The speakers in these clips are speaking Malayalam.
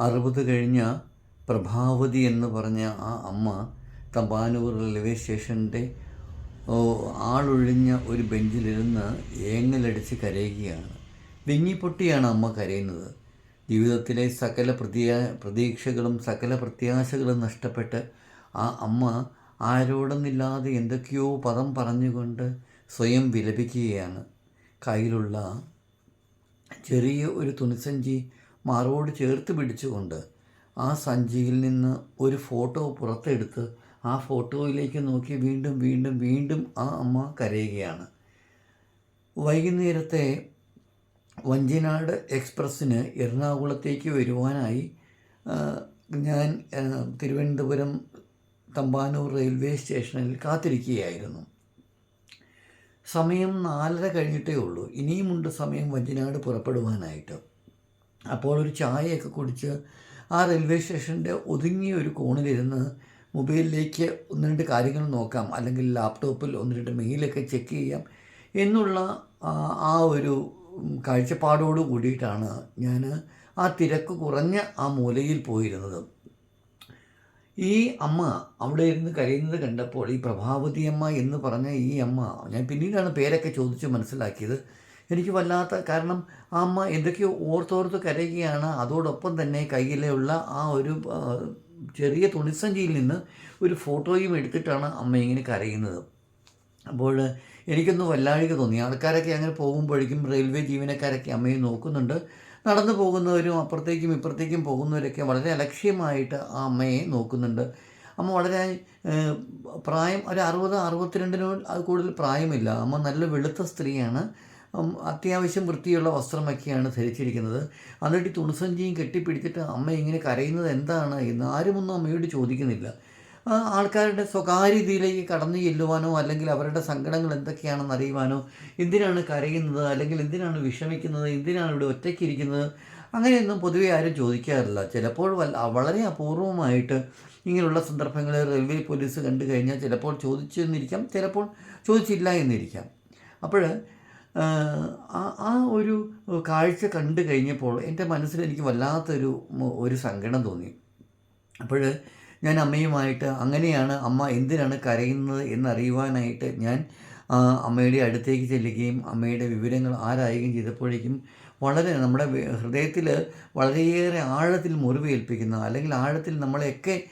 അറുപത് കഴിഞ്ഞ പ്രഭാവതി എന്ന് പറഞ്ഞ ആ അമ്മ തമ്പാനൂർ റെയിൽവേ സ്റ്റേഷന്റെ ആളൊഴിഞ്ഞ ഒരു ബെഞ്ചിലിരുന്ന് ഏങ്ങലടിച്ച് കരയുകയാണ്. വിങ്ങിപ്പൊട്ടിയാണ് അമ്മ കരയുന്നത്. ജീവിതത്തിലെ സകല പ്രതീയ പ്രതീക്ഷകളും സകല പ്രത്യാശകളും നഷ്ടപ്പെട്ട് ആ അമ്മ ആരോടൊന്നില്ലാതെ എന്തൊക്കെയോ പദം പറഞ്ഞുകൊണ്ട് സ്വയം വിലപിക്കുകയാണ്. കയ്യിലുള്ള ചെറിയ ഒരു തുണിസഞ്ചി മാറോട് ചേർത്ത് പിടിച്ചുകൊണ്ട് ആ സഞ്ചിയിൽ നിന്ന് ഒരു ഫോട്ടോ പുറത്തെടുത്ത് ആ ഫോട്ടോയിലേക്ക് നോക്കി വീണ്ടും വീണ്ടും വീണ്ടും ആ അമ്മ കരയുകയാണ്. വൈകുന്നേരത്തെ വഞ്ചിനാട് എക്സ്പ്രസ്സിന് എറണാകുളത്തേക്ക് വരുവാനായി ഞാൻ തിരുവനന്തപുരം തമ്പാനൂർ റെയിൽവേ സ്റ്റേഷനിൽ കാത്തിരിക്കുകയായിരുന്നു. സമയം നാലര കഴിഞ്ഞിട്ടേ ഉള്ളൂ. ഇനിയുമുണ്ട് സമയം വഞ്ചിനാട് പുറപ്പെടുവാനായിട്ട്. അപ്പോൾ ഒരു ചായയൊക്കെ കുടിച്ച് ആ റെയിൽവേ സ്റ്റേഷന്റെ ഒതുങ്ങിയ ഒരു കോണിലിരുന്ന് മൊബൈലിലേക്ക് ഒന്ന് രണ്ട് കാര്യങ്ങൾ നോക്കാം അല്ലെങ്കിൽ ലാപ്ടോപ്പിൽ ഒന്ന് രണ്ട് മെയിലൊക്കെ ചെക്ക് ചെയ്യാം എന്നുള്ള ആ, ഒരു കാഴ്ചപ്പാടോട് കൂടിയിട്ടാണ് ഞാൻ ആ തിരക്ക് കുറഞ്ഞ ആ മൂലയിൽ പോയിരുന്നത്. ഈ അമ്മ അവിടെ ഇരുന്ന് കരയുന്നത് കണ്ടപ്പോൾ ഈ പ്രഭാവതി അമ്മ എന്ന് പറഞ്ഞ ഈ അമ്മ ഞാൻ പിന്നീടാണ് പേരൊക്കെ ചോദിച്ച് മനസ്സിലാക്കിയത് എനിക്ക് വല്ലാത്ത കാരണം അമ്മ എന്തൊക്കെയോ ഓർത്തോർത്ത് കരയുകയാണ്. അതോടൊപ്പം തന്നെ കയ്യിലുള്ള ആ ഒരു ചെറിയ തുണിസഞ്ചിയിൽ നിന്ന് ഒരു ഫോട്ടോയും എടുത്തിട്ടാണ് അമ്മ ഇങ്ങനെ കരയുന്നത്. അപ്പോൾ എനിക്കൊന്ന് വല്ലാഴിക തോന്നി. ആൾക്കാരൊക്കെ അങ്ങനെ പോകുമ്പോഴേക്കും റെയിൽവേ ജീവനക്കാരൊക്കെ അമ്മയെ നോക്കുന്നുണ്ട്. നടന്നു പോകുന്നവരും അപ്പുറത്തേക്കും ഇപ്പുറത്തേക്കും പോകുന്നവരൊക്കെ വളരെ അലക്ഷ്യമായിട്ട് ആ അമ്മയെ നോക്കുന്നുണ്ട്. അമ്മ വളരെ പ്രായം ഒരു അറുപത് അത് കൂടുതൽ പ്രായമില്ല. അമ്മ നല്ല വെളുത്ത സ്ത്രീയാണ്. അത്യാവശ്യം വൃത്തിയുള്ള വസ്ത്രമൊക്കെയാണ് ധരിച്ചിരിക്കുന്നത്. എന്നിട്ട് തുണിസഞ്ചിയും കെട്ടിപ്പിടിച്ചിട്ട് അമ്മ ഇങ്ങനെ കരയുന്നത് എന്താണ് എന്ന് ആരുമൊന്നും അമ്മയോട് ചോദിക്കുന്നില്ല. ആൾക്കാരുടെ സ്വകാര്യതയിലേക്ക് കടന്നു ചെല്ലുവാനോ അല്ലെങ്കിൽ അവരുടെ സങ്കടങ്ങൾ എന്തൊക്കെയാണെന്ന് അറിയുവാനോ എന്തിനാണ് കരയുന്നത് അല്ലെങ്കിൽ എന്തിനാണ് വിഷമിക്കുന്നത് എന്തിനാണ് ഇവിടെ ഒറ്റയ്ക്കിരിക്കുന്നത് അങ്ങനെയൊന്നും പൊതുവെ ആരും ചോദിക്കാറില്ല. ചിലപ്പോൾ വളരെ അപൂർവമായിട്ട് ഇങ്ങനെയുള്ള സന്ദർഭങ്ങളിൽ റെയിൽവേ പോലീസ് കണ്ടു കഴിഞ്ഞാൽ ചിലപ്പോൾ ചോദിച്ചു ചോദിച്ചെന്നിരിക്കാം ചിലപ്പോൾ ചോദിച്ചില്ല എന്നിരിക്കാം. അപ്പോൾ ആ ഒരു കാഴ്ച കണ്ടു കഴിഞ്ഞപ്പോൾ എന്റെ മനസ്സിൽ എനിക്ക് വല്ലാത്തൊരു ഒരു സങ്കടം തോന്നി. അപ്പോൾ ഞാൻ അമ്മയുമായിട്ട് അങ്ങനെയാണ് അമ്മ എന്തിനാണ് കരയുന്നത് എന്നറിയുവാനായിട്ട് ഞാൻ അമ്മയുടെ അടുത്തേക്ക് ചെല്ലുകയും അമ്മയുടെ വിവരങ്ങൾ ആരായുകയും ചെയ്തപ്പോഴേക്കും വളരെ നമ്മുടെ ഹൃദയത്തിൽ വളരെയേറെ ആഴത്തിൽ മുറിവേൽപ്പിക്കുന്ന അല്ലെങ്കിൽ ആഴത്തിൽ നമ്മളെയൊക്കെ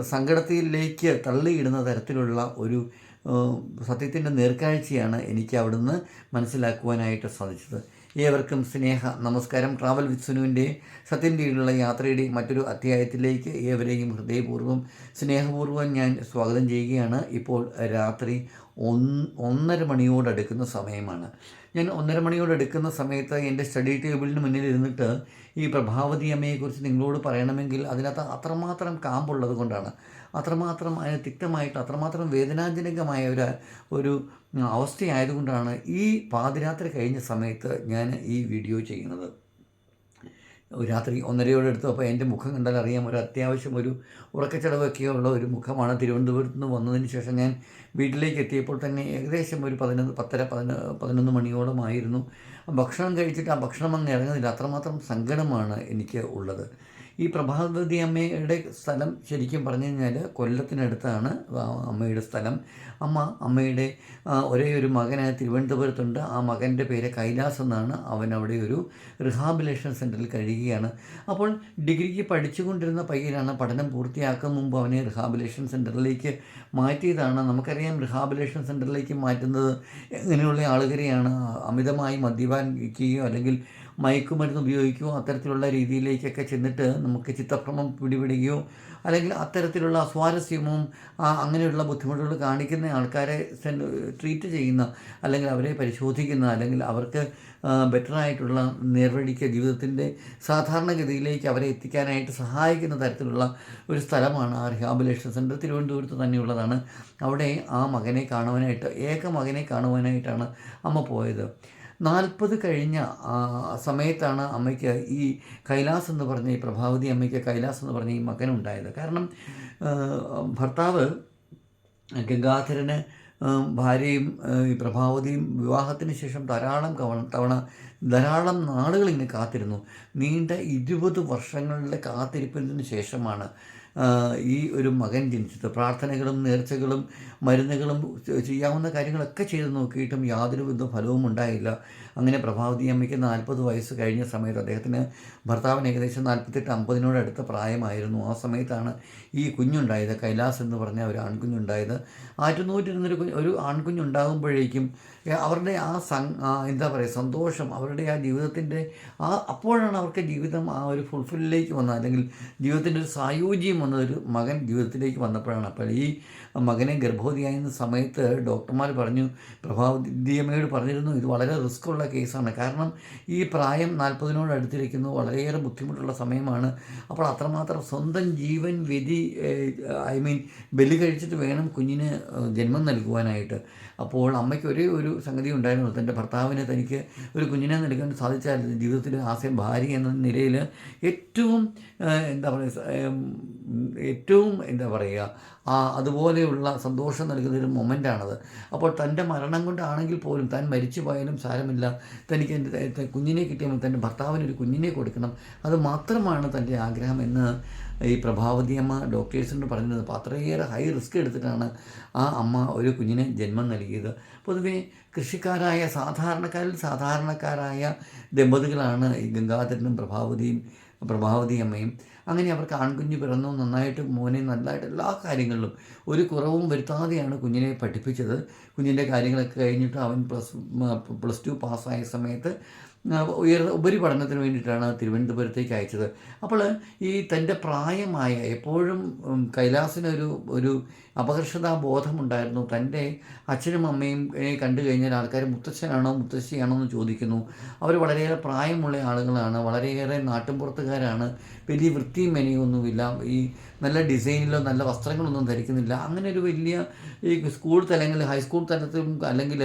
സങ്കടത്തിലേക്ക് തള്ളിയിടുന്ന തരത്തിലുള്ള ഒരു സത്യത്തിന്റെ നേർക്കാഴ്ചയാണ് എനിക്ക് അവിടുന്ന് മനസ്സിലാക്കുവാനായിട്ട് സാധിച്ചത്. ഏവർക്കും സ്നേഹ നമസ്കാരം. ട്രാവൽ വിത്ത് സുനുവിന്റെ കീഴിലുള്ള യാത്രയുടെ മറ്റൊരു അധ്യായത്തിലേക്ക് ഏവരെയും ഹൃദയപൂർവം സ്നേഹപൂർവം ഞാൻ സ്വാഗതം ചെയ്യുകയാണ്. ഇപ്പോൾ രാത്രി ഒന്ന് ഒന്നര മണിയോടടുക്കുന്ന സമയമാണ്. ഞാൻ ഒന്നര മണിയോടടുക്കുന്ന സമയത്ത് എന്റെ സ്റ്റഡി ടേബിളിന് മുന്നിൽ ഇരുന്നിട്ട് ഈ പ്രഭാവതി അമ്മയെക്കുറിച്ച് നിങ്ങളോട് പറയണമെങ്കിൽ അതിനകത്ത് അത്രമാത്രം കാമ്പുള്ളത് കൊണ്ടാണ്. അത്രമാത്രം തിക്തമായിട്ട് അത്രമാത്രം വേദനാജനകമായ ഒരു ഒരു അവസ്ഥയായതുകൊണ്ടാണ് ഈ പാതിരാത്രി കഴിഞ്ഞ സമയത്ത് ഞാൻ ഈ വീഡിയോ ചെയ്യുന്നത്. രാത്രി ഒന്നരയോടെ എടുത്തപ്പോൾ എന്റെ മുഖം കണ്ടാൽ അറിയാം ഒരു അത്യാവശ്യം ഒരു ഉറക്കച്ചടവൊക്കെയുള്ള ഒരു മുഖമാണ്. തിരുവനന്തപുരത്ത് നിന്ന് വന്നതിന് ശേഷം ഞാൻ വീട്ടിലേക്ക് എത്തിയപ്പോൾ തന്നെ ഏകദേശം ഒരു പതിനൊന്ന് പത്തര പതിന പതിനൊന്ന് മണിയോളമായിരുന്നു ഭക്ഷണം കഴിച്ചിട്ട് ആ ഭക്ഷണം അങ്ങ് ഇറങ്ങുന്നില്ല. അത്രമാത്രം സങ്കടമാണ് എനിക്ക് ഉള്ളത്. ഈ പ്രഭാവതി അമ്മയുടെ സ്ഥലം ശരിക്കും പറഞ്ഞു കഴിഞ്ഞാൽ കൊല്ലത്തിനടുത്താണ് അമ്മയുടെ സ്ഥലം. അമ്മ അമ്മയുടെ ഒരേ ഒരു മകന് തിരുവനന്തപുരത്തുണ്ട്. ആ മകന്റെ പേര് കൈലാസ് എന്നാണ്. അവൻ അവിടെ ഒരു റിഹാബിലേഷൻ സെന്ററിൽ കഴിയുകയാണ്. അപ്പോൾ ഡിഗ്രിക്ക് പഠിച്ചുകൊണ്ടിരുന്ന പയ്യനാണ്. പഠനം പൂർത്തിയാക്കും മുമ്പ് അവനെ റിഹാബിലേഷൻ സെന്ററിലേക്ക് മാറ്റിയതാണ്. നമുക്കറിയാം റിഹാബിലേഷൻ സെന്ററിലേക്ക് മാറ്റുന്നത് ഇങ്ങനെയുള്ള ആളുകളെയാണ്? അമിതമായി മദ്യപാനിക്കുകയോ അല്ലെങ്കിൽ മയക്കുമരുന്ന് ഉപയോഗിക്കുകയോ അത്തരത്തിലുള്ള രീതിയിലേക്കൊക്കെ ചെന്നിട്ട് നമുക്ക് ചിത്തഭ്രമം പിടിപെടുകയോ അല്ലെങ്കിൽ അത്തരത്തിലുള്ള അസ്വാരസ്യവും അങ്ങനെയുള്ള ബുദ്ധിമുട്ടുകൾ കാണിക്കുന്ന ആൾക്കാരെ ട്രീറ്റ് ചെയ്യുന്ന അല്ലെങ്കിൽ അവരെ പരിശോധിക്കുന്ന അല്ലെങ്കിൽ അവർക്ക് ബെറ്ററായിട്ടുള്ള നേർവഴിക്ക് ജീവിതത്തിന്റെ സാധാരണഗതിയിലേക്ക് അവരെ എത്തിക്കാനായിട്ട് സഹായിക്കുന്ന തരത്തിലുള്ള ഒരു സ്ഥലമാണ് ആ റിഹാബിലേഷൻ സെന്റർ തിരുവനന്തപുരത്ത് തന്നെയുള്ളതാണ്. അവിടെ ആ മകനെ കാണുവാനായിട്ട് ഏക മകനെ കാണുവാനായിട്ടാണ് അമ്മ പോയത്. നാൽപ്പത് കഴിഞ്ഞ സമയത്താണ് അമ്മയ്ക്ക് ഈ കൈലാസ് എന്ന് പറഞ്ഞ ഈ പ്രഭാവതി അമ്മയ്ക്ക് കൈലാസ് എന്ന് പറഞ്ഞ ഈ മകനുണ്ടായത്. കാരണം ഭർത്താവ് ഗംഗാധരന് ഭാര്യയും ഈ പ്രഭാവതിയും വിവാഹത്തിന് ശേഷം ധാരാളം കവണ തവണ ധാരാളം നാളുകൾ ഇങ്ങനെ കാത്തിരുന്നു. നീണ്ട ഇരുപത് വർഷങ്ങളുടെ കാത്തിരിപ്പിന് ശേഷമാണ് ഈ ഒരു മകൻ ജനിച്ചത് പ്രാർത്ഥനകളും നേർച്ചകളും മരുന്നുകളും ചെയ്യാവുന്ന കാര്യങ്ങളൊക്കെ ചെയ്ത് നോക്കിയിട്ടും യാതൊരു വിധ ഫലവും ഉണ്ടായില്ല. അങ്ങനെ പ്രഭാവതി അമ്മയ്ക്ക് നാൽപ്പത് വയസ്സ് കഴിഞ്ഞ സമയത്ത് അദ്ദേഹത്തിന് ഭർത്താവിന് ഏകദേശം നാൽപ്പത്തെട്ട് അമ്പതിനോട് അടുത്ത പ്രായമായിരുന്നു. ആ സമയത്താണ് ഈ കുഞ്ഞുണ്ടായത്. കൈലാസ് എന്ന് പറഞ്ഞ ഒരു ആൺകുഞ്ഞുണ്ടായത്. ആറ്റുനൂറ്റിരുന്നൊരു ഒരു ആൺകുഞ്ഞുണ്ടാകുമ്പോഴേക്കും അവരുടെ ആ സങ് എന്താ പറയുക സന്തോഷം അവരുടെ ആ ജീവിതത്തിന്റെ ആ അപ്പോഴാണ് അവർക്ക് ജീവിതം ആ ഒരു ഫുൾഫില്ലിലേക്ക് വന്നത്. അല്ലെങ്കിൽ ജീവിതത്തിന്റെ ഒരു സായോജ്യം വന്നതൊരു മകൻ ജീവിതത്തിലേക്ക് വന്നപ്പോഴാണ്. അപ്പോൾ ഈ മകനെ ഗർഭവതിയായിരുന്ന സമയത്ത് ഡോക്ടർമാർ പറഞ്ഞു പ്രഭാവതിയമ്മയോട് പറഞ്ഞിരുന്നു ഇത് വളരെ റിസ്ക് ഉള്ള കേസാണ്. കാരണം ഈ പ്രായം നാൽപ്പതിനോട് അടുത്തിരിക്കുന്നു വളരെയേറെ ബുദ്ധിമുട്ടുള്ള സമയമാണ്. അപ്പോൾ അത്രമാത്രം സ്വന്തം ജീവൻ വിധി ഐ മീൻ ബലി കഴിച്ചിട്ട് വേണം കുഞ്ഞിന് ജന്മം നൽകുവാനായിട്ട്. അപ്പോൾ അമ്മയ്ക്ക് ഒരേ ഒരു സംഗതി ഉണ്ടായിരുന്നു. തന്റെ ഭർത്താവിന് തനിക്ക് ഒരു കുഞ്ഞിനെ നൽകാൻ സാധിച്ചാൽ ജീവിതത്തിൽ ആശയം ഭാര്യ എന്ന നിലയിൽ ഏറ്റവും എന്താ പറയുക ഏറ്റവും എന്താ പറയുക ആ അതുപോലെയുള്ള സന്തോഷം നൽകുന്ന ഒരു മൊമെന്റാണത് അപ്പോൾ തന്റെ മരണം കൊണ്ടാണെങ്കിൽ പോലും താൻ മരിച്ചു പോയാലും സാരമില്ല. തനിക്ക് എന്റെ കുഞ്ഞിനെ കിട്ടിയാൽ തന്റെ ഭർത്താവിന് ഒരു കുഞ്ഞിനെ കൊടുക്കണം. അത് മാത്രമാണ് തന്റെ ആഗ്രഹം എന്ന് ഈ പ്രഭാവതി അമ്മ ഡോക്ടേഴ്സിനോട് പറഞ്ഞിരുന്നത്. അപ്പോൾ അത്രയേറെ ഹൈ റിസ്ക് എടുത്തിട്ടാണ് ആ അമ്മ ഒരു കുഞ്ഞിനെ ജന്മം നൽകിയത്. പൊതുവേ കൃഷിക്കാരായ സാധാരണക്കാരിൽ സാധാരണക്കാരായ ദമ്പതികളാണ് ഈ ഗംഗാധരനും പ്രഭാവതിയും പ്രഭാവതി അമ്മയും. അങ്ങനെ അവർക്ക് ആൺകുഞ്ഞ് പിറന്നു നന്നായിട്ട് മോനെ നല്ലതായിട്ട് എല്ലാ കാര്യങ്ങളിലും ഒരു കുറവും വരുത്താതെയാണ് കുഞ്ഞിനെ പഠിപ്പിച്ചത്. കുഞ്ഞിന്റെ കാര്യങ്ങളൊക്കെ കഴിഞ്ഞിട്ട് അവൻ പ്ലസ് പ്ലസ് ടു പാസ്സായ സമയത്ത് ആ, ഉയർന്ന ഉപരിപഠനത്തിന് വേണ്ടിയിട്ടാണ് തിരുവനന്തപുരത്തേക്ക് അയച്ചത്. അപ്പോൾ ഈ തന്റെ പ്രായമായ എപ്പോഴും കൈലാസിനൊരു ഒരു അപകർഷതാ ബോധമുണ്ടായിരുന്നു. തന്റെ അച്ഛനും അമ്മയും കണ്ടു കഴിഞ്ഞാൽ ആൾക്കാർ മുത്തച്ഛനാണോ മുത്തശ്ശിയാണോ എന്ന് ചോദിക്കുന്നു. അവർ വളരെയേറെ പ്രായമുള്ള ആളുകളാണ് വളരെയേറെ നാട്ടിൻപുറത്തുകാരാണ് വലിയ വൃത്തിയും മെനയൊന്നുമില്ല ഈ നല്ല ഡിസൈനിലോ നല്ല വസ്ത്രങ്ങളൊന്നും ധരിക്കുന്നില്ല. അങ്ങനെ ഒരു വലിയ ഈ സ്കൂൾ തലങ്ങളിൽ ഹൈസ്കൂൾ തലത്തിലും അല്ലെങ്കിൽ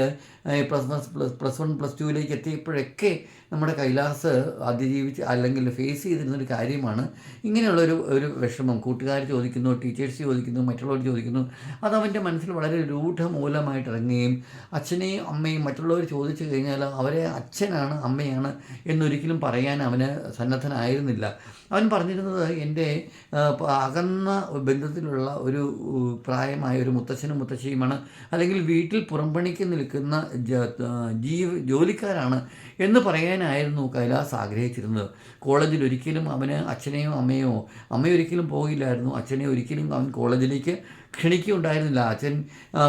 plus plus plus one plus ടുവിലേക്ക് എത്തിയപ്പോഴൊക്കെ നമ്മുടെ കൈലാസ് അതിജീവിച്ച് അല്ലെങ്കിൽ ഫേസ് ചെയ്തിരുന്നൊരു കാര്യമാണ്. ഇങ്ങനെയുള്ളൊരു ഒരു വിഷമം. കൂട്ടുകാർ ചോദിക്കുന്നു ടീച്ചേഴ്സ് ചോദിക്കുന്നു മറ്റുള്ളവർ ചോദിക്കുന്നു. അത് അവന്റെ മനസ്സിൽ വളരെ രൂഢമൂലമായിട്ട് ഇറങ്ങുകയും അച്ഛനെയും അമ്മയും മറ്റുള്ളവർ ചോദിച്ചു കഴിഞ്ഞാൽ അവരെ അച്ഛനാണ് അമ്മയാണ് എന്നൊരിക്കലും പറയാൻ അവന് സന്നദ്ധനായിരുന്നില്ല. അവൻ പറഞ്ഞിരുന്നത് എന്റെ അകന്ന ബന്ധത്തിലുള്ള ഒരു പ്രായമായ ഒരു മുത്തച്ഛനും മുത്തശ്ശിയുമാണ്. അല്ലെങ്കിൽ വീട്ടിൽ പുറംപണിക്ക് നിൽക്കുന്ന ജീവ ജോലിക്കാരാണ് എന്ന് പറയാനായിരുന്നു കൈലാസ് ആഗ്രഹിച്ചിരുന്നത്. കോളേജിൽ ഒരിക്കലും അവന് അച്ഛനെയോ അമ്മയോ അമ്മയൊരിക്കലും പോകില്ലായിരുന്നു. അച്ഛനെ ഒരിക്കലും അവൻ കോളേജിലേക്ക് ക്ഷണിക്കുകയുണ്ടായിരുന്നില്ല. അച്ഛൻ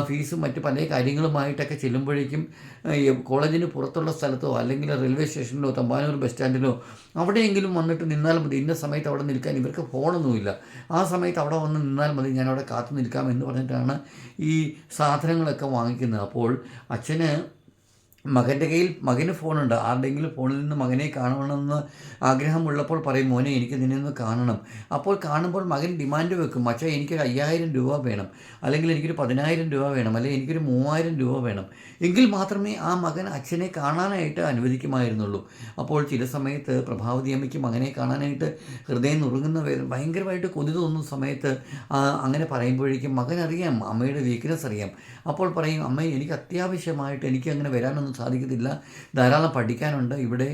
ഫീസും മറ്റ് പല കാര്യങ്ങളുമായിട്ടൊക്കെ ചെല്ലുമ്പോഴേക്കും കോളേജിന് പുറത്തുള്ള സ്ഥലത്തോ അല്ലെങ്കിൽ റെയിൽവേ സ്റ്റേഷനിലോ തമ്പാനൂർ ബസ് സ്റ്റാൻഡിലോ അവിടെയെങ്കിലും വന്നിട്ട് നിന്നാൽ മതി. ഇന്ന സമയത്ത് അവിടെ നിൽക്കാൻ ഇവർക്ക് ഫോണൊന്നുമില്ല. ആ സമയത്ത് അവിടെ വന്ന് നിന്നാൽ മതി. ഞാൻ അവിടെ കാത്തു നിൽക്കാം എന്ന് പറഞ്ഞിട്ടാണ് ഈ സാധനങ്ങളൊക്കെ വാങ്ങിക്കുന്നത്. അപ്പോൾ അച്ഛന് മകന്റെ കയ്യിൽ മകന് ഫോണുണ്ട്. ആരുടെയെങ്കിലും ഫോണിൽ നിന്ന് മകനെ കാണണമെന്ന് ആഗ്രഹമുള്ളപ്പോൾ പറയും മോനെ എനിക്ക് നിന്നെ ഒന്ന് കാണണം. അപ്പോൾ കാണുമ്പോൾ മകൻ ഡിമാൻഡ് വെക്കും മച്ചാ എനിക്കൊരു അയ്യായിരം രൂപ വേണം. അല്ലെങ്കിൽ എനിക്കൊരു പതിനായിരം രൂപ വേണം. അല്ലെങ്കിൽ എനിക്കൊരു മൂവായിരം രൂപ വേണം. എങ്കിൽ മാത്രമേ ആ മകൻ അച്ഛനെ കാണാനായിട്ട് അനുവദിക്കുമായിരുന്നുള്ളൂ. അപ്പോൾ ചില സമയത്ത് പ്രഭാവതി അമ്മയ്ക്ക് മകനെ കാണാനായിട്ട് ഹൃദയം നുറുങ്ങുന്ന ഭയങ്കരമായിട്ട് കൊതി തോന്നുന്ന സമയത്ത് അങ്ങനെ പറയുമ്പോഴേക്കും മകൻ അറിയാം അമ്മയുടെ വീക്ക്നെസ് അറിയാം. അപ്പോൾ പറയും അമ്മ എനിക്ക് അത്യാവശ്യമായിട്ട് എനിക്ക് അങ്ങനെ വരാനൊന്നും സാധിക്കത്തില്ല. ധാരാളം പഠിക്കാനുണ്ട്. ഇവിടെ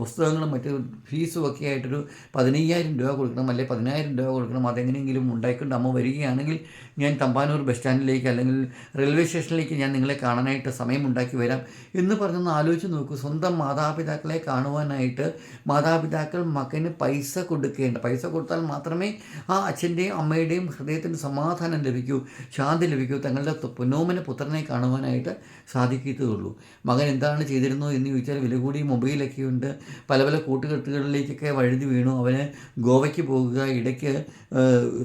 പുസ്തകങ്ങളും മറ്റ് ഫീസും ഒക്കെ ആയിട്ടൊരു പതിനയ്യായിരം രൂപ കൊടുക്കണം അല്ലെങ്കിൽ പതിനായിരം രൂപ കൊടുക്കണം. അതെങ്ങനെയെങ്കിലും ഉണ്ടായിക്കൊണ്ട് അമ്മ വരികയാണെങ്കിൽ ഞാൻ തമ്പാനൂർ ബസ് സ്റ്റാൻഡിലേക്ക് അല്ലെങ്കിൽ റെയിൽവേ സ്റ്റേഷനിലേക്ക് ഞാൻ നിങ്ങളെ കാണാനായിട്ട് സമയമുണ്ടാക്കി വരാം. എന്ന് പറഞ്ഞൊന്ന് ആലോചിച്ച് നോക്കൂ. സ്വന്തം മാതാപിതാക്കളെ കാണുവാനായിട്ട് മാതാപിതാക്കൾ മകന് പൈസ കൊടുക്കേണ്ട പൈസ കൊടുത്താൽ മാത്രമേ ആ അച്ഛന്റെയും അമ്മയുടെയും ഹൃദയത്തിന് സമാധാനം ലഭിക്കൂ ശാന്തി ലഭിക്കൂ തങ്ങളുടെ പൊന്നോമന പുത്രനെ കാണുവാനായിട്ട് സാധിക്കത്തുള്ളൂ. മകൻ എന്താണ് ചെയ്തിരുന്നത് എന്ന് ചോദിച്ചാൽ വില കൂടി മൊബൈലൊക്കെ ഉണ്ട്. പല പല കൂട്ടുകെട്ടുകളിലേക്കൊക്കെ വഴുതി വീണു. അവന് ഗോവയ്ക്ക് പോകുക ഇടയ്ക്ക്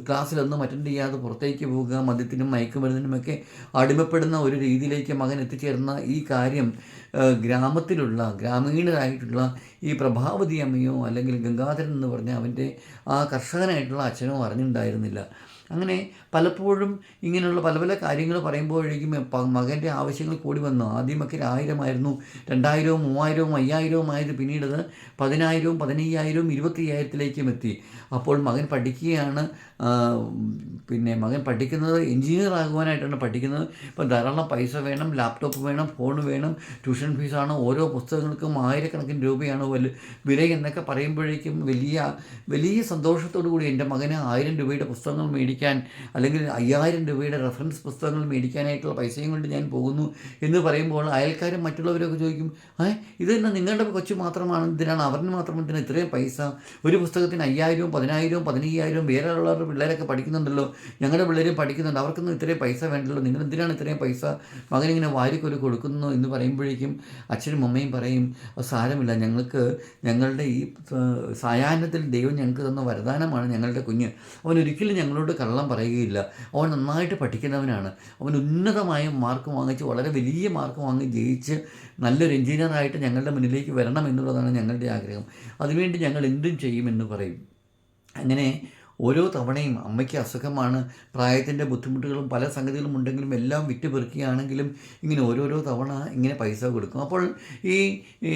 ക്ലാസ്സിലൊന്നും അറ്റൻഡ് ചെയ്യാതെ പുറത്തേക്ക് പോകുക മദ്യത്തിനും മയക്കുമരുന്നിനുമൊക്കെ അടിമപ്പെടുന്ന ഒരു രീതിയിലേക്ക് മകൻ എത്തിച്ചേർന്ന ഈ കാര്യം ഗ്രാമത്തിലുള്ള ഗ്രാമീണരായിട്ടുള്ള ഈ പ്രഭാവതി അമ്മയോ അല്ലെങ്കിൽ ഗംഗാധരൻ എന്ന് പറഞ്ഞ അവന്റെ ആ കർഷകനായിട്ടുള്ള അച്ഛനോ അറിഞ്ഞിട്ടുണ്ടായിരുന്നില്ല. അങ്ങനെ പലപ്പോഴും ഇങ്ങനെയുള്ള പല പല കാര്യങ്ങൾ പറയുമ്പോഴേക്കും മകന്റെ ആവശ്യങ്ങൾ കൂടി വന്നു. ആദ്യമൊക്കെ ആയിരമായിരുന്നു. രണ്ടായിരവും മൂവായിരവും അയ്യായിരവും ആയത് പിന്നീട് പതിനായിരവും പതിനയ്യായിരവും ഇരുപത്തയ്യായിരത്തിലേക്കും എത്തി. അപ്പോൾ മകൻ പഠിക്കുകയാണ് പിന്നെ മകൻ പഠിക്കുന്നത് എഞ്ചിനീയർ ആകുവാനായിട്ടാണ് പഠിക്കുന്നത്. ഇപ്പം ധാരാളം പൈസ വേണം ലാപ്ടോപ്പ് വേണം ഫോൺ വേണം ട്യൂഷൻ ഫീസാണ് ഓരോ പുസ്തകങ്ങൾക്കും ആയിരക്കണക്കിന് രൂപയാണ് വൽ എന്നൊക്കെ പറയുമ്പോഴേക്കും വലിയ വലിയ സന്തോഷത്തോടു കൂടി എന്റെ മകന് ആയിരം രൂപയുടെ പുസ്തകങ്ങൾ മേടിക്കാൻ അല്ലെങ്കിൽ അയ്യായിരം രൂപയുടെ റെഫറൻസ് പുസ്തകങ്ങൾ മേടിക്കാനായിട്ടുള്ള പൈസയും കൊണ്ട് ഞാൻ പോകുന്നു എന്ന് പറയുമ്പോൾ അയൽക്കാരും മറ്റുള്ളവരൊക്കെ ചോദിക്കും ഏ ഇത് തന്നെ നിങ്ങളുടെ കൊച്ചു മാത്രമാണ് ഇതിനാണ് അവരിന് മാത്രം ഇതിന് ഇത്രയും പൈസ? ഒരു പുസ്തകത്തിന് അയ്യായിരവും പതിനായിരവും പതിനയ്യായിരവും വേറെ ഉള്ളവരുടെ പിള്ളേരൊക്കെ പഠിക്കുന്നുണ്ടല്ലോ ഞങ്ങളുടെ പിള്ളേരും പഠിക്കുന്നുണ്ട് അവർക്കൊന്നും ഇത്രയും പൈസ വേണ്ടല്ലോ നിങ്ങൾ എന്തിനാണ് ഇത്രയും പൈസ? മകനിങ്ങനെ വാരിക്കൊരു കൊടുക്കുന്നു എന്ന് പറയുമ്പോഴേക്കും അച്ഛനും അമ്മയും പറയും സാരമില്ല ഞങ്ങൾക്ക് ഞങ്ങളുടെ ഈ സായാഹ്നത്തിൽ ദൈവം ഞങ്ങൾക്ക് തന്ന വരദാനമാണ് ഞങ്ങളുടെ കുഞ്ഞ്. അവൻ ഒരിക്കലും ഞങ്ങളോട് കള്ളം പറയുകയില്ല. അവൻ നന്നായിട്ട് പഠിക്കുന്നവനാണ്. അവൻ ഉന്നതമായ മാർക്ക് വാങ്ങിച്ച് വളരെ വലിയ മാർക്ക് വാങ്ങി ജയിച്ച് നല്ലൊരു എഞ്ചിനീയറായിട്ട് ഞങ്ങളുടെ മുന്നിലേക്ക് വരണം എന്നുള്ളതാണ് ഞങ്ങളുടെ ആഗ്രഹം. അതിനുവേണ്ടി ഞങ്ങൾ എന്തും ചെയ്യുമെന്ന് പറയും. അങ്ങനെ ഓരോ തവണയും അമ്മയ്ക്ക് അസുഖമാണ് പ്രായത്തിന്റെ ബുദ്ധിമുട്ടുകളും പല സംഗതികളും ഉണ്ടെങ്കിലും എല്ലാം വിറ്റ് പെറുക്കിയാണെങ്കിലും ഇങ്ങനെ ഓരോരോ തവണ ഇങ്ങനെ പൈസ കൊടുക്കും. അപ്പോൾ ഈ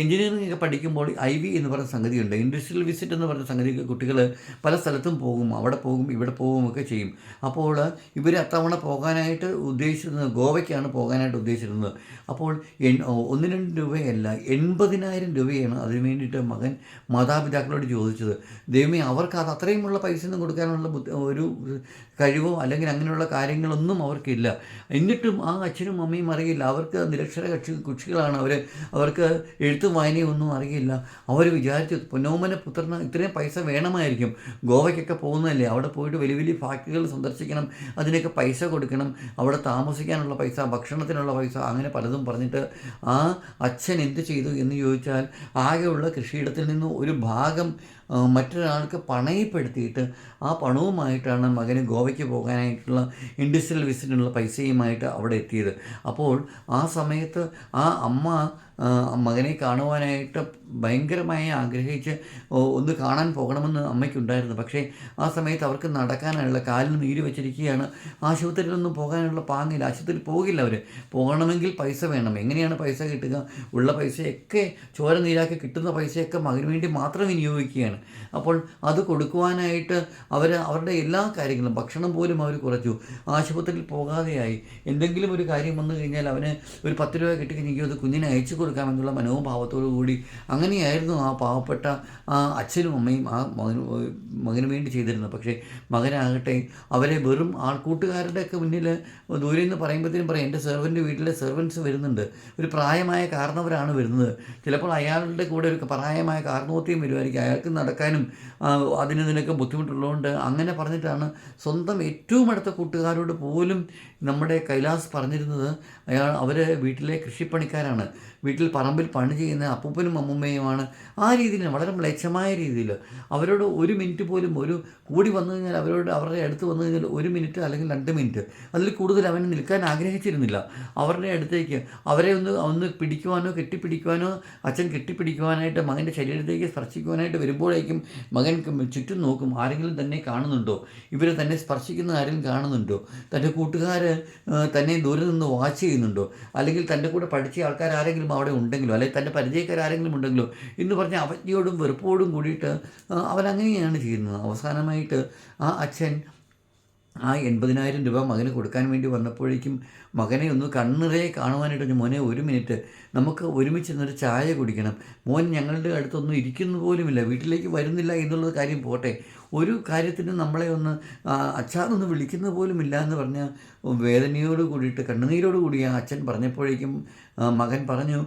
എഞ്ചിനീയറിംഗ് ഒക്കെ പഠിക്കുമ്പോൾ ഐ വി എന്ന് പറയുന്ന സംഗതിയുണ്ട്. ഇൻഡസ്ട്രിയൽ വിസിറ്റ് എന്ന് പറഞ്ഞ സംഗതി കുട്ടികൾ പല സ്ഥലത്തും പോകും അവിടെ പോകും ഇവിടെ പോകും ഒക്കെ ചെയ്യും. അപ്പോൾ ഇവർ അത്തവണ പോകാനായിട്ട് ഉദ്ദേശിച്ചിരുന്നത് ഗോവയ്ക്കാണ് പോകാനായിട്ട് ഉദ്ദേശിച്ചിരുന്നത്. അപ്പോൾ എൺ ഒന്ന് രണ്ട് രൂപയല്ല എൺപതിനായിരം രൂപയാണ് അതിനു വേണ്ടിയിട്ട് മകൻ മാതാപിതാക്കളോട് ചോദിച്ചത്. ദൈവമേ അവർക്ക് അത് അത്രയുമുള്ള പൈസ ഒന്നും കൊടുക്കാനുള്ള ബുദ്ധി- ഒരു കഴിവോ അല്ലെങ്കിൽ അങ്ങനെയുള്ള കാര്യങ്ങളൊന്നും അവർക്കില്ല. എന്നിട്ടും ആ അച്ഛനും അമ്മയും അറിയില്ല. അവർക്ക് നിരക്ഷര കക്ഷി കുക്ഷികളാണ് അവർ അവർക്ക് എഴുത്തും വായനയും ഒന്നും അറിയില്ല. അവർ വിചാരിച്ചു പൊന്നോമന പുത്രന് ഇത്രയും പൈസ വേണമായിരിക്കും. ഗോവയ്ക്കൊക്കെ പോകുന്നതല്ലേ? അവിടെ പോയിട്ട് വലിയ വലിയ ഫാക്ടറികൾ സന്ദർശിക്കണം. അതിനൊക്കെ പൈസ കൊടുക്കണം. അവിടെ താമസിക്കാനുള്ള പൈസ ഭക്ഷണത്തിനുള്ള പൈസ അങ്ങനെ പലതും പറഞ്ഞിട്ട് ആ അച്ഛൻ എന്ത് ചെയ്തു എന്ന് ചോദിച്ചാൽ ആകെയുള്ള കൃഷിയിടത്തിൽ നിന്ന് ഒരു ഭാഗം മറ്റൊരാൾക്ക് പണയപ്പെടുത്തിയിട്ട് ആ പണവുമായിട്ടാണ് മകന് ഗോവയ്ക്ക് പോകാനായിട്ടുള്ള ഇൻഡസ്ട്രിയൽ വിസിറ്റിനുള്ള പൈസയുമായിട്ട് അവിടെ എത്തിയത്. അപ്പോൾ ആ സമയത്ത് ആ അമ്മ മകനെ കാണുവാനായിട്ട് ഭയങ്കരമായി ആഗ്രഹിച്ച് ഒന്ന് കാണാൻ പോകണമെന്ന് അമ്മയ്ക്കുണ്ടായിരുന്നു. പക്ഷേ ആ സമയത്ത് അവർക്ക് നടക്കാനുള്ള കാലിൽ നീര് വെച്ചിരിക്കുകയാണ്. ആശുപത്രിയിലൊന്നും പോകാനുള്ള പാങ്ങില്ല. ആശുപത്രിയിൽ പോകില്ല അവർ പോകണമെങ്കിൽ പൈസ വേണം. എങ്ങനെയാണ് പൈസ കിട്ടുക? ഉള്ള പൈസയൊക്കെ ചോര നീരാക്കി കിട്ടുന്ന പൈസയൊക്കെ മകന് വേണ്ടി മാത്രം വിനിയോഗിക്കുകയാണ്. അപ്പോൾ അത് കൊടുക്കുവാനായിട്ട് അവർ അവരുടെ എല്ലാ കാര്യങ്ങളും ഭക്ഷണം പോലും അവർ കുറച്ചു. ആശുപത്രിയിൽ പോകാതെയായി. എന്തെങ്കിലും ഒരു കാര്യം വന്നു കഴിഞ്ഞാൽ അവന് ഒരു പത്ത് രൂപ കിട്ടിക്കഴിഞ്ഞെങ്കിൽ അത് കുഞ്ഞിനെ അയച്ചു കൊടുക്കാമെന്നുള്ള മനോഭാവത്തോടു കൂടി അങ്ങനെയായിരുന്നു ആ പാവപ്പെട്ട ആ അച്ഛനും അമ്മയും ആ മകന് മകന് വേണ്ടി ചെയ്തിരുന്നത്. പക്ഷേ മകനാകട്ടെ അവരെ വെറും ആൾക്കൂട്ടുകാരുടെയൊക്കെ മുന്നിൽ ദൂരെ നിന്ന് പറയുമ്പോഴത്തേനും പറയും എന്റെ സെർവന്റ് വീട്ടിലെ സെർവൻസ് വരുന്നുണ്ട്. ഒരു പ്രായമായ കാരണവരാണ് വരുന്നത്. ചിലപ്പോൾ അയാളുടെ കൂടെ ഒരു പ്രായമായ കാരണവത്തെയും വരുമായിരിക്കും. അയാൾക്ക് നടക്കാനും ആ, അതിന് ഇതിനൊക്കെ ബുദ്ധിമുട്ടുള്ളതുകൊണ്ട് അങ്ങനെ പറഞ്ഞിട്ടാണ് സ്വന്തം ഏറ്റവും അടുത്ത കൂട്ടുകാരോട് പോലും നമ്മുടെ കൈലാസ് പറഞ്ഞിരുന്നത്. അയാൾ അവർ വീട്ടിലെ കൃഷിപ്പണിക്കാരാണ്. വീട്ടിൽ പറമ്പിൽ പണി ചെയ്യുന്ന അപ്പൂപ്പനും അമ്മൂമ്മയുമാണ് ആ രീതിയിൽ വളരെ മ്ലേച്ഛമായ രീതിയിൽ. അവരോട് ഒരു മിനിറ്റ് പോലും ഒരു കൂടി വന്നു കഴിഞ്ഞാൽ അവരോട് അവരുടെ അടുത്ത് വന്നു കഴിഞ്ഞാൽ ഒരു മിനിറ്റ് അല്ലെങ്കിൽ രണ്ട് മിനിറ്റ് അതിൽ കൂടുതൽ അവൻ നിൽക്കാൻ ആഗ്രഹിച്ചിരുന്നില്ല. അവരുടെ അടുത്തേക്ക് അവരെ ഒന്ന് ഒന്ന് പിടിക്കുവാനോ കെട്ടിപ്പിടിക്കുവാനോ അച്ഛൻ കെട്ടിപ്പിടിക്കുവാനായിട്ട് മകന്റെ ശരീരത്തേക്ക് സ്പർശിക്കുവാനായിട്ട് വരുമ്പോഴേക്കും മകൻ ചുറ്റും നോക്കും. ആരെങ്കിലും തന്നെ കാണുന്നുണ്ടോ? ഇവരെ തന്നെ സ്പർശിക്കുന്ന ആരെങ്കിലും കാണുന്നുണ്ടോ? തന്റെ കൂട്ടുകാർ തന്നെ ദൂരെ നിന്ന് വാച്ച് ചെയ്യുന്നുണ്ടോ? അല്ലെങ്കിൽ തന്റെ കൂടെ പഠിച്ച ആൾക്കാർ ആരെങ്കിലും അവിടെ ഉണ്ടെങ്കിലോ അല്ലെങ്കിൽ തന്റെ പരിചയക്കാർ ആരെങ്കിലും ഉണ്ടെങ്കിലോ എന്ന് പറഞ്ഞ അവജ്ഞയോടും വെറുപ്പോടും കൂടിയിട്ട് അവനങ്ങനെയാണ് ചെയ്യുന്നത്. അവസാനമായിട്ട് ആ അച്ഛൻ ആ എൺപതിനായിരം രൂപ മകന് കൊടുക്കാൻ വേണ്ടി വന്നപ്പോഴേക്കും മകനെ ഒന്ന് കണ്ണിറയെ കാണുവാനായിട്ട് മോനെ ഒരു മിനിറ്റ്. നമുക്ക് ഒരുമിച്ച് നിന്നൊരു ചായ കുടിക്കണം. മോൻ ഞങ്ങളുടെ അടുത്തൊന്നും ഇരിക്കുന്നു പോലുമില്ല. വീട്ടിലേക്ക് വരുന്നില്ല എന്നുള്ള കാര്യം പോട്ടെ. ഒരു കാര്യത്തിന് നമ്മളെ ഒന്ന് അച്ഛാന്നൊന്ന് വിളിക്കുന്നത് പോലുമില്ല എന്ന് പറഞ്ഞ വേദനയോട് കൂടിയിട്ട് കണ്ണുനീരോട് കൂടി ആ അച്ഛൻ പറഞ്ഞപ്പോഴേക്കും മകൻ പറഞ്ഞു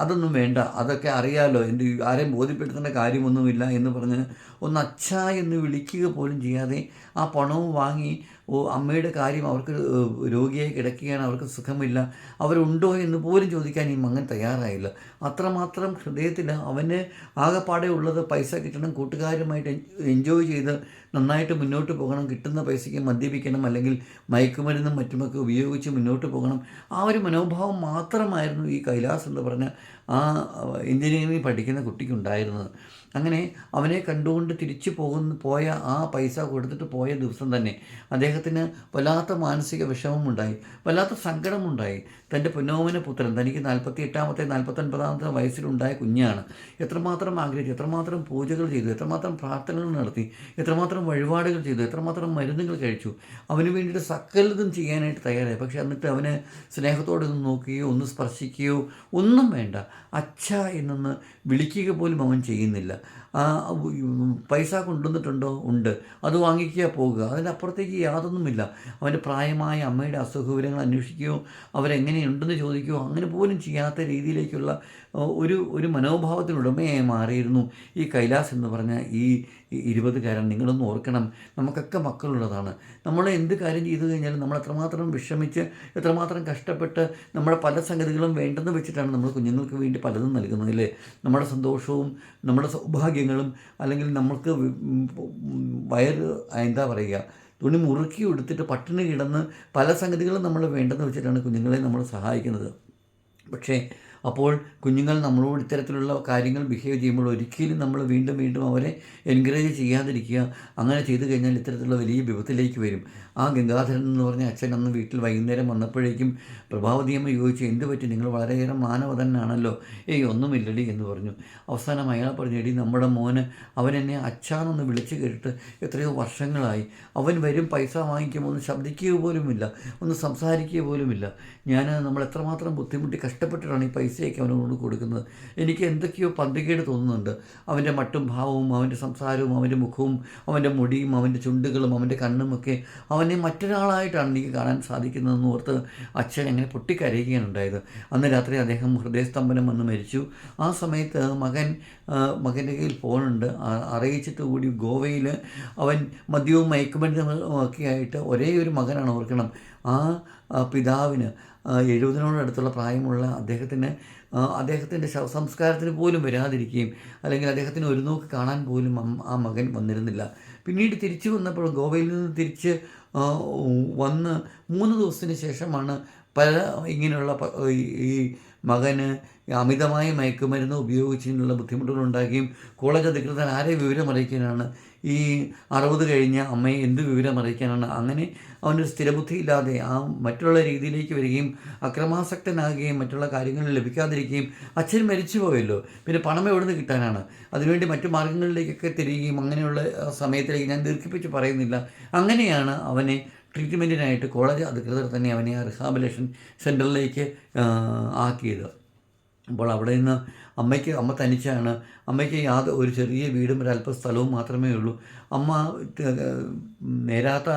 അതൊന്നും വേണ്ട. അതൊക്കെ അറിയാലോ. എന്റെ ആരെയും ബോധ്യപ്പെടുത്തേണ്ട കാര്യമൊന്നുമില്ല എന്ന് പറഞ്ഞ് ഒന്ന് അച്ഛ എന്ന് വിളിക്കുക പോലും ചെയ്യാതെ ആ പണവും വാങ്ങി ഓ അമ്മയുടെ കാര്യം അവർക്ക് രോഗിയായി കിടക്കുകയാണ് അവർക്ക് സുഖമില്ല അവരുണ്ടോ എന്ന് പോലും ചോദിക്കാൻ ഈ മകൻ തയ്യാറായില്ല. അത്രമാത്രം ഹൃദയത്തിൽ അവന് ആകെപ്പാടെ ഉള്ളത് പൈസ കിട്ടണം കൂട്ടുകാരുമായിട്ട് എൻജോയ് ചെയ്ത് നന്നായിട്ട് മുന്നോട്ട് പോകണം കിട്ടുന്ന പൈസയ്ക്ക് മദ്യപിക്കണം അല്ലെങ്കിൽ മയക്കുമരുന്നും മറ്റുമൊക്കെ ഉപയോഗിച്ച് മുന്നോട്ട് പോകണം. ആ ഒരു മനോഭാവം മാത്രമായിരുന്നു ഈ കൈലാസ് എന്ന് പറഞ്ഞ ആ എഞ്ചിനീയറിംഗ് പഠിക്കുന്ന കുട്ടിക്കുണ്ടായിരുന്നത്. അങ്ങനെ അവനെ കണ്ടുകൊണ്ട് തിരിച്ചു പോകുന്ന പോയ ആ പൈസ കൊടുത്തിട്ട് പോയ ദിവസം തന്നെ അദ്ദേഹത്തിന് വല്ലാത്ത മാനസിക വിഷമമുണ്ടായി. വല്ലാത്ത സങ്കടമുണ്ടായി. തന്റെ പുന്നോമന പുത്രൻ തനിക്ക് നാൽപ്പത്തി എട്ടാമത്തെ നാൽപ്പത്തൊൻപതാമത്തെ വയസ്സിലുണ്ടായ കുഞ്ഞാണ്. എത്രമാത്രം ആഗ്രഹിച്ചു എത്രമാത്രം പൂജകൾ ചെയ്തു എത്രമാത്രം പ്രാർത്ഥനകൾ നടത്തി എത്രമാത്രം വഴിപാടുകൾ ചെയ്തു എത്രമാത്രം മരുന്നുകൾ കഴിച്ചു. അവന് വേണ്ടിയിട്ട് സകലതും ചെയ്യാനായിട്ട് തയ്യാറായി. പക്ഷേ എന്നിട്ട് അവന് സ്നേഹത്തോടെ ഒന്ന് നോക്കുകയോ ഒന്ന് സ്പർശിക്കുകയോ ഒന്നും വേണ്ട. അച്ഛ എന്നൊന്ന് വിളിക്കുക പോലും അവൻ ചെയ്യുന്നില്ല. പൈസ കൊണ്ടുവന്നിട്ടുണ്ടോ? ഉണ്ട്. അത് വാങ്ങിക്കുക പോകുക. അതിനപ്പുറത്തേക്ക് യാതൊന്നുമില്ല. അവന്റെ പ്രായമായ അമ്മയുടെ അസുഖവിവരങ്ങൾ അന്വേഷിക്കുകയോ അവരെങ്ങനെയുണ്ടെന്ന് ചോദിക്കുകയോ അങ്ങനെ പോലും ചെയ്യാത്ത രീതിയിലേക്കുള്ള ഒരു ഒരു മനോഭാവത്തിനുടമയായി മാറിയിരുന്നു ഈ കൈലാസ് എന്ന് പറഞ്ഞ ഈ ഇരുപതുകാരൻ. നിങ്ങളൊന്ന് ഓർക്കണം നമുക്കൊക്കെ മക്കളുള്ളതാണ്. നമ്മൾ എന്ത് കാര്യം ചെയ്തു കഴിഞ്ഞാലും നമ്മൾ എത്രമാത്രം വിഷമിച്ച് എത്രമാത്രം കഷ്ടപ്പെട്ട് നമ്മുടെ പല സംഗതികളും വേണ്ടെന്ന് വെച്ചിട്ടാണ് നമ്മൾ കുഞ്ഞുങ്ങൾക്ക് വേണ്ടി പലതും നൽകുന്നത് അല്ലേ? നമ്മുടെ സന്തോഷവും നമ്മുടെ സൗഭാഗ്യങ്ങളും അല്ലെങ്കിൽ നമ്മൾക്ക് വയറ് എന്താ പറയുക തുണി മുറുക്കി എടുത്തിട്ട് പട്ടിണി കിടന്ന് പല സംഗതികളും നമ്മൾ വേണ്ടെന്ന് വെച്ചിട്ടാണ് കുഞ്ഞുങ്ങളെ നമ്മൾ സഹായിക്കുന്നത്. പക്ഷേ അപ്പോൾ കുഞ്ഞുങ്ങൾ നമ്മളോട് ഇത്തരത്തിലുള്ള കാര്യങ്ങൾ ബിഹേവ് ചെയ്യുമ്പോൾ ഒരിക്കലും നമ്മൾ വീണ്ടും വീണ്ടും അവരെ എൻകറേജ് ചെയ്യാതിരിക്കുക. അങ്ങനെ ചെയ്തു കഴിഞ്ഞാൽ ഇത്തരത്തിലുള്ള വലിയ വിപത്തിലേക്ക് വരും. ആ ഗംഗാധരൻ എന്ന് പറഞ്ഞ അച്ഛൻ അന്ന് വീട്ടിൽ വൈകുന്നേരം വന്നപ്പോഴേക്കും പ്രഭാവതിയമ്മ ചോദിച്ചു എന്ത് പറ്റി നിങ്ങൾ വളരെയേറെ മാനവതനാണല്ലോ ഏയ് ഒന്നുമില്ലടി എന്ന് പറഞ്ഞു. അവസാനം അയാൾ പറഞ്ഞു എടി നമ്മുടെ മോന് അവൻ എന്നെ അച്ഛാന്നൊന്ന് വിളിച്ചു കേട്ടിട്ട് എത്രയോ വർഷങ്ങളായി. അവൻ വരും പൈസ വാങ്ങിക്കുമ്പോൾ ഒന്ന് ശബ്ദിക്കുക പോലുമില്ല ഒന്ന് സംസാരിക്കുക പോലുമില്ല. ഞാൻ നമ്മൾ എത്രമാത്രം ബുദ്ധിമുട്ടി കഷ്ടപ്പെട്ടിട്ടാണ് ഈ പൈസയൊക്കെ അവനോട് കൊടുക്കുന്നത്. എനിക്ക് എന്തൊക്കെയോ പന്തികേട് തോന്നുന്നുണ്ട്. അവന്റെ മട്ടും ഭാവവും അവന്റെ സംസാരവും അവന്റെ മുഖവും അവന്റെ മുടിയും അവന്റെ ചുണ്ടുകളും അവന്റെ കണ്ണുമൊക്കെ അവനെ മറ്റൊരാളായിട്ടാണ് എനിക്ക് കാണാൻ സാധിക്കുന്നതെന്ന് ഓർത്ത് അച്ഛൻ എങ്ങനെ പൊട്ടിക്കരയുകയാണ് ഉണ്ടായത് അന്ന് രാത്രി അദ്ദേഹം ഹൃദയസ്തംഭനം വന്ന് മരിച്ചു. ആ സമയത്ത് മകൻ മകന്റെ കയ്യിൽ ഫോണുണ്ട്. അറിയിച്ചിട്ട് കൂടി ഗോവയിൽ അവൻ മദ്യവും മയക്കുമരുന്നും ഒക്കെ ആയിട്ട് ഒരേ ഒരു മകനാണ് ഓർക്കണം. ആ പിതാവിന് എഴുപതിനോടടുത്തുള്ള പ്രായമുള്ള അദ്ദേഹത്തിന് അദ്ദേഹത്തിന്റെ ശവസംസ്കാരത്തിന് പോലും വരാതിരിക്കുകയും അല്ലെങ്കിൽ അദ്ദേഹത്തിന് ഒരു നോക്ക് കാണാൻ പോലും ആ മകൻ വന്നിരുന്നില്ല. പിന്നീട് തിരിച്ചു വന്നപ്പോൾ ഗോവയിൽ നിന്ന് തിരിച്ച് വന്ന് മൂന്ന് ദിവസത്തിന് ശേഷമാണ് പല ഇങ്ങനെയുള്ള ഈ- മകന് അമിതമായ മയക്കുമരുന്ന് ഉപയോഗിച്ചതിനുള്ള ബുദ്ധിമുട്ടുകൾ ഉണ്ടാക്കുകയും കോളേജ് അധികൃതർ ആരെ വിവരം അറിയിക്കാനാണ്? ഈ അറുപത് കഴിഞ്ഞ അമ്മയെ എന്ത് വിവരം അറിയിക്കാനാണ്? അങ്ങനെ അവനൊരു സ്ഥിരബുദ്ധിയില്ലാതെ ആ മറ്റുള്ള രീതിയിലേക്ക് വരികയും അക്രമാസക്തനാകുകയും മറ്റുള്ള കാര്യങ്ങൾ ലഭിക്കാതിരിക്കുകയും അച്ഛൻ മരിച്ചു പോയല്ലോ. പിന്നെ പണം എവിടെ നിന്ന് കിട്ടാനാണ്? അതിനുവേണ്ടി മറ്റു മാർഗങ്ങളിലേക്കൊക്കെ തിരിയുകയും അങ്ങനെയുള്ള സമയത്തിലേക്ക് ഞാൻ ദീർഘിപ്പിച്ച് പറയുന്നില്ല. അങ്ങനെയാണ് അവനെ ട്രീറ്റ്മെന്റിനായിട്ട് കോളേജ് അധികൃതർ തന്നെ അവനെ റിഹാബിലേഷൻ സെന്ററിലേക്ക് ആക്കിയത്. അപ്പോൾ അവിടെ നിന്ന് അമ്മയ്ക്ക് അമ്മ തനിച്ചാണ്. അമ്മയ്ക്ക് യാതൊരു ഒരു ചെറിയ വീടും ഒരല്പ സ്ഥലവും മാത്രമേ ഉള്ളൂ. അമ്മ നേരാത്ത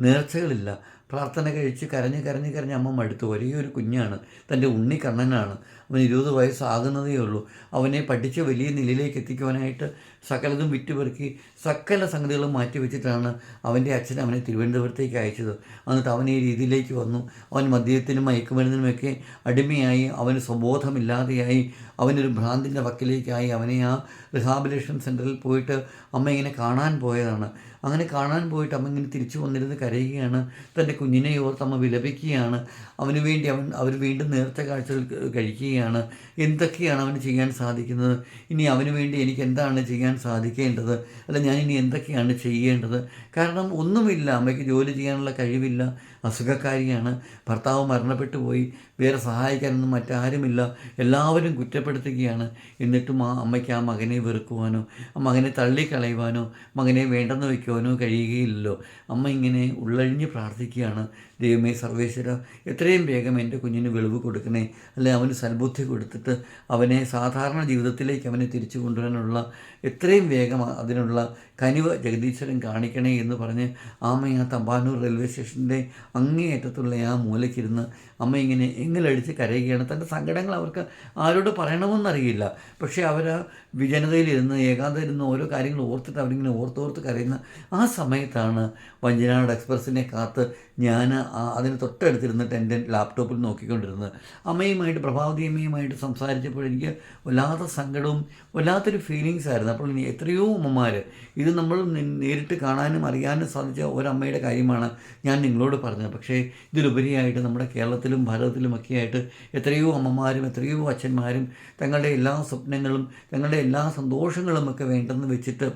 നേർച്ചകളില്ല. പ്രാർത്ഥന കഴിച്ച് കരഞ്ഞ് കരഞ്ഞ് കരഞ്ഞ് അമ്മ മടുത്തു. ഒരേ ഒരു കുഞ്ഞാണ്. തന്റെ ഉണ്ണി കണ്ണനാണ്. അവൻ ഇരുപത് വയസ്സാകുന്നതേ ഉള്ളൂ. അവനെ പഠിച്ച് വലിയ നിലയിലേക്ക് എത്തിക്കുവാനായിട്ട് സകലതും വിറ്റുപെറുക്കി സകല സംഗതികളും മാറ്റിവെച്ചിട്ടാണ് അവന്റെ അച്ഛൻ അവനെ തിരുവനന്തപുരത്തേക്ക് അയച്ചത്. എന്നിട്ട് അവൻ ഈ രീതിയിലേക്ക് വന്നു. അവൻ മദ്യത്തിനും മയക്കുമരുന്നിനുമൊക്കെ അടിമയായി. അവന് സ്വബോധമില്ലാതെയായി. അവനൊരു ഭ്രാന്തിന്റെ വക്കിലേക്കായി അവനെ ആ റിഹാബിലേഷൻ സെന്ററിൽ പോയിട്ട് അമ്മ ഇങ്ങനെ കാണാൻ പോയതാണ്. അങ്ങനെ കാണാൻ പോയിട്ട് അമ്മ ഇങ്ങനെ തിരിച്ചു വന്നിരുന്ന് കരയുകയാണ്. തന്റെ കുഞ്ഞിനെ ഓർത്ത് അമ്മ വിലപിക്കുകയാണ്. അവന് വേണ്ടി അവൻ അവർ വീണ്ടും നേർച്ച കാഴ്ചകൾ കഴിക്കുകയാണ്. എന്തൊക്കെയാണ് അവന് ചെയ്യാൻ സാധിക്കുന്നത്? ഇനി അവന് വേണ്ടി എനിക്ക് എന്താണ് ചെയ്യാൻ സാധിക്കേണ്ടത്? അല്ല ഞാൻ ഇനി എന്തൊക്കെയാണ് ചെയ്യേണ്ടത്? കാരണം ഒന്നുമില്ല അമ്മയ്ക്ക് ജോലി ചെയ്യാനുള്ള കഴിവില്ല. അസുഖക്കാരിയാണ്. ഭർത്താവ് മരണപ്പെട്ടു പോയി. വേറെ സഹായിക്കാനൊന്നും മറ്റാരുമില്ല. എല്ലാവരും കുറ്റപ്പെടുത്തുകയാണ്. എന്നിട്ടും ആ അമ്മയ്ക്ക് ആ മകനെ വെറുക്കുവാനോ ആ മകനെ തള്ളിക്കളയുവാനോ മകനെ വേണ്ടെന്ന് വയ്ക്കുവാനോ കഴിയുകയില്ലല്ലോ. അമ്മ ഇങ്ങനെ ഉള്ളഴിഞ്ഞ് പ്രാർത്ഥിക്കുകയാണ്. ദൈവമേ സർവേശ്വര എത്രയും വേഗം എന്റെ കുഞ്ഞിന് വെളിവ് കൊടുക്കണേ. അല്ലെ അവന് സൽബുദ്ധി കൊടുത്തിട്ട് അവനെ സാധാരണ ജീവിതത്തിലേക്ക് അവനെ തിരിച്ചു കൊണ്ടുവരാനുള്ള എത്രയും വേഗം അതിനുള്ള കനിവ് ജഗദീശ്വരൻ കാണിക്കണേ എന്ന് പറഞ്ഞ് ആമ ആ തമ്പാനൂർ റെയിൽവേ സ്റ്റേഷന്റെ അങ്ങേയറ്റത്തുള്ള ആ മൂലയ്ക്കിരുന്ന് അമ്മ ഇങ്ങനെ എങ്ങലടിച്ച് കരയുകയാണ്. തന്റെ സങ്കടങ്ങൾ അവർക്ക് ആരോട് പറയണമെന്നറിയില്ല. പക്ഷേ അവർ വിജനതയിലിരുന്ന് ഏകാന്തയിരുന്ന് ഓരോ കാര്യങ്ങൾ ഓർത്തിട്ട് അവരിങ്ങനെ ഓർത്തോർത്ത് കരയുന്ന ആ സമയത്താണ് വഞ്ചനാട് എക്സ്പ്രസ്സിനെ കാത്ത് ഞാൻ അതിന് തൊട്ടടുത്തിരുന്നിട്ട് എന്റെ ലാപ്ടോപ്പിൽ നോക്കിക്കൊണ്ടിരുന്നത് അമ്മയുമായിട്ട് പ്രഭാവതി അമ്മയുമായിട്ട് സംസാരിച്ചപ്പോൾ എനിക്ക് വല്ലാത്ത സങ്കടവും വല്ലാത്തൊരു ഫീലിങ്സ് ആയിരുന്നു. അപ്പോൾ എത്രയോ അമ്മമാർ ഇത് നമ്മൾ നേരിട്ട് കാണാനും അറിയാനും സാധിച്ച ഒരമ്മയുടെ കാര്യമാണ് ഞാൻ നിങ്ങളോട് പറഞ്ഞത്. പക്ഷേ ഇതിലുപരിയായിട്ട് നമ്മുടെ കേരളത്തിലും ഭാരതത്തിലുമൊക്കെ ആയിട്ട് എത്രയോ അമ്മമാരും എത്രയോ അച്ഛന്മാരും തങ്ങളുടെ എല്ലാ സ്വപ്നങ്ങളും തങ്ങളുടെ എല്ലാ സന്തോഷങ്ങളും ഒക്കെ വേണ്ടെന്ന് വെച്ചിട്ട്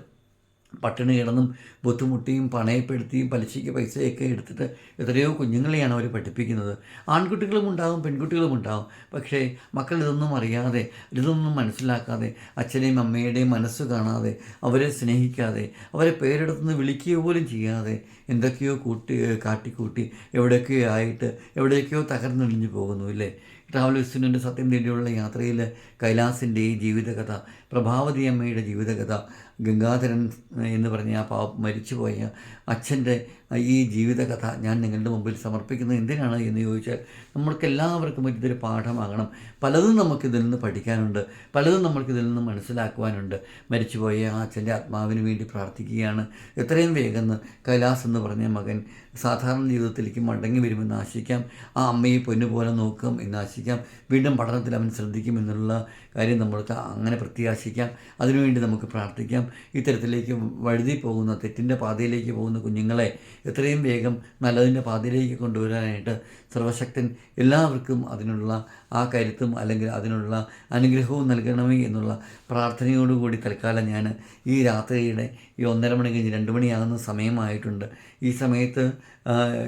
പട്ടിണി കിടന്നും ബുദ്ധിമുട്ടിയും പണയപ്പെടുത്തിയും പലിശയ്ക്ക് പൈസയൊക്കെ എടുത്തിട്ട് എത്രയോ കുഞ്ഞുങ്ങളെയാണ് അവർ പഠിപ്പിക്കുന്നത്. ആൺകുട്ടികളും ഉണ്ടാകും പെൺകുട്ടികളും ഉണ്ടാകും പക്ഷേ മക്കൾ ഇതൊന്നും അറിയാതെ ഇതൊന്നും മനസ്സിലാക്കാതെ അച്ഛനെയും അമ്മയുടെയും മനസ്സ് കാണാതെ അവരെ സ്നേഹിക്കാതെ അവരെ പേരെടുത്തുനിന്ന് വിളിക്കുക പോലും ചെയ്യാതെ എന്തൊക്കെയോ കൂട്ടി കാട്ടിക്കൂട്ടി എവിടെയൊക്കെയോ ആയിട്ട് എവിടെയൊക്കെയോ തകർന്നൊഴിഞ്ഞു പോകുന്നു ഇല്ലേ ട്രാവൽ വിസ്റ്റിന്റെ സത്യം തേടിയുള്ള യാത്രയിൽ കൈലാസിന്റെ ജീവിതകഥ പ്രഭാവതി അമ്മയുടെ ജീവിതകഥ ഗംഗാധരൻ എന്ന് പറഞ്ഞ ആ പാവ മരിച്ചുപോയ അച്ഛന്റെ ഈ ജീവിതകഥ ഞാൻ നിങ്ങളുടെ മുമ്പിൽ സമർപ്പിക്കുന്നത് എന്തിനാണ് എന്ന് ചോദിച്ചാൽ നമ്മൾക്ക് എല്ലാവർക്കും ഇതൊരു പാഠമാകണം. പലതും നമുക്കിതിൽ നിന്ന് പഠിക്കാനുണ്ട്. പലതും നമുക്കിതിൽ നിന്ന് മനസ്സിലാക്കുവാനുണ്ട്. മരിച്ചുപോയ ആ അച്ഛന്റെ ആത്മാവിന് വേണ്ടി പ്രാർത്ഥിക്കുകയാണ്. എത്രയും വേഗം കൈലാസ് എന്ന് പറഞ്ഞ മകൻ സാധാരണ ജീവിതത്തിലേക്ക് മടങ്ങി വരുമെന്ന് ആശിക്കാം. ആ അമ്മയെ പൊന്നുപോലെ നോക്കും എന്ന് ആശിക്കാം. വീണ്ടും പഠനത്തിൽ അവൻ ശ്രദ്ധിക്കും എന്നുള്ള കാര്യം നമ്മൾക്ക് അങ്ങനെ പ്രത്യാശിക്കാം. അതിനുവേണ്ടി നമുക്ക് പ്രാർത്ഥിക്കാം. ഇത്തരത്തിലേക്ക് വഴുതി പോകുന്ന തെറ്റിന്റെ പാതയിലേക്ക് പോകുന്ന കുഞ്ഞുങ്ങളെ എത്രയും വേഗം നല്ലതിന്റെ പാതയിലേക്ക് കൊണ്ടുവരാനായിട്ട് സർവശക്തൻ എല്ലാവർക്കും അതിനുള്ള ആ കരുത്തും അല്ലെങ്കിൽ അതിനുള്ള അനുഗ്രഹവും നൽകണമേ എന്നുള്ള പ്രാർത്ഥനയോടുകൂടി തൽക്കാലം ഞാൻ ഈ രാത്രിയുടെ ഈ ഒന്നര മണി കഴിഞ്ഞ് രണ്ട് മണിയാകുന്ന സമയമായിട്ടുണ്ട്. ഈ സമയത്ത്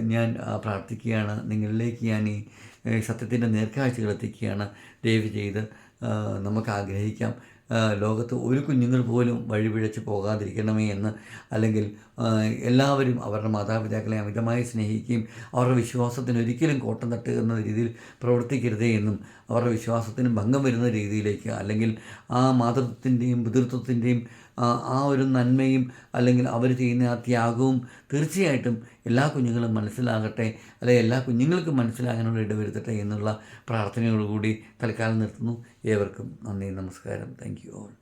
ഞാൻ പ്രാർത്ഥിക്കുകയാണ്. നിങ്ങളിലേക്ക് ഞാൻ ഈ സത്യത്തിന്റെ നേർക്കാഴ്ചകൾ എത്തിക്കുകയാണ്. ദയവ് ചെയ്ത് നമുക്ക് ആഗ്രഹിക്കാം. ലോകത്ത് ഒരു കുഞ്ഞുങ്ങൾ പോലും വഴിപിഴച്ച് പോകാതിരിക്കണമേ എന്ന് അല്ലെങ്കിൽ എല്ലാവരും അവരുടെ മാതാപിതാക്കളെ അമിതമായി സ്നേഹിക്കുകയും അവരുടെ വിശ്വാസത്തിന് ഒരിക്കലും കോട്ടം തട്ട് എന്ന രീതിയിൽ പ്രവർത്തിക്കരുതേ എന്നും അവരുടെ വിശ്വാസത്തിന് ഭംഗം വരുന്ന രീതിയിലേക്ക് അല്ലെങ്കിൽ ആ മാതൃത്വത്തിന്റെയും പിതൃത്വത്തിന്റെയും ആ ഒരു നന്മയും അല്ലെങ്കിൽ അവർ ചെയ്യുന്ന ആ ത്യാഗവും തീർച്ചയായിട്ടും എല്ലാ കുഞ്ഞുങ്ങളും മനസ്സിലാകട്ടെ അല്ലെ എല്ലാ കുഞ്ഞുങ്ങൾക്കും മനസ്സിലാകാനുള്ള ഇടവരുത്തട്ടെ എന്നുള്ള പ്രാർത്ഥനയോടുകൂടി തൽക്കാലം നിർത്തുന്നു. ഏവർക്കും നന്ദി നമസ്കാരം. Thank you all